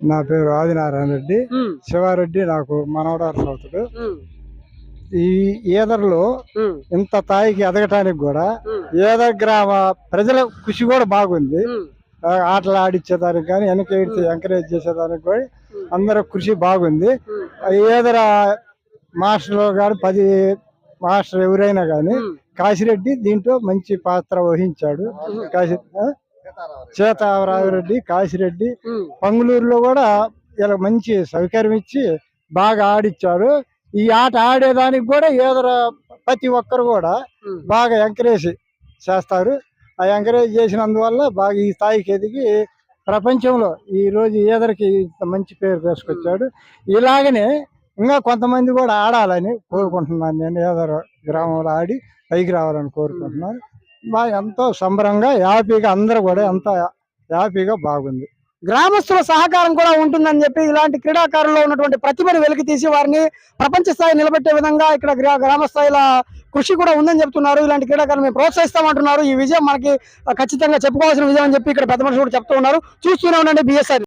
నా పేరు ఆదినారాయణ రెడ్డి. శివారెడ్డి నాకు మనవడారు సౌతుడు ఈ ఈదర్లో ఇంత స్థాయికి ఎదగటానికి కూడా ఈదర్ గ్రామ ప్రజల కృషి కూడా బాగుంది. ఆటలు ఆడిచ్చేదానికి కానీ వెనక ఎంకరేజ్ చేసేదానికి కూడా అందరూ కృషి బాగుంది. ఆ ఈదర మాస్టర్లు కానీ పది మాస్టర్ ఎవరైనా కానీ కాశిరెడ్డి దీంట్లో మంచి పాత్ర వహించాడు. కాశీ ఆ? సీతారామరెడ్డి కాశిరెడ్డి పంగులూరులో కూడా ఇలా మంచి సౌకర్యం ఇచ్చి బాగా ఆడిచ్చారు. ఈ ఆట ఆడేదానికి కూడా ఏదర ప్రతి ఒక్కరు కూడా బాగా ఎంకరేజ్ చేస్తారు. ఆ ఎంకరేజ్ చేసినందువల్ల బాగా ఈ స్థాయికి ఎదిగి ప్రపంచంలో ఈ రోజు ఏదరికి ఇంత మంచి పేరు తీసుకొచ్చాడు. ఇలాగనే ఇంకా కొంతమంది కూడా ఆడాలని కోరుకుంటున్నాను నేను. ఏదర గ్రామంలో ఆడి పైకి రావాలని కోరుకుంటున్నాను. బాగా ఎంతో సంబరంగా హ్యాపీగా అందరూ కూడా ఎంతో హ్యాపీగా బాగుంది. గ్రామస్తుల సహకారం కూడా ఉంటుందని చెప్పి ఇలాంటి క్రీడాకారుల్లో ఉన్నటువంటి ప్రతిభను వెలికి తీసి వారిని ప్రపంచ స్థాయి నిలబెట్టే విధంగా ఇక్కడ గ్రా- గ్రామ స్థాయిల కృషి కూడా ఉందని చెప్తున్నారు. ఇలాంటి క్రీడాకారులు మేము ప్రోత్సహిస్తామంటున్నారు ఈ విజయం మనకి ఖచ్చితంగా చెప్పుకోవాల్సిన విజయం అని చెప్పి ఇక్కడ పెద్ద మనుషులు కూడా చెప్తూ ఉన్నారు. చూస్తూనే ఉండండి బిఎస్ఆర్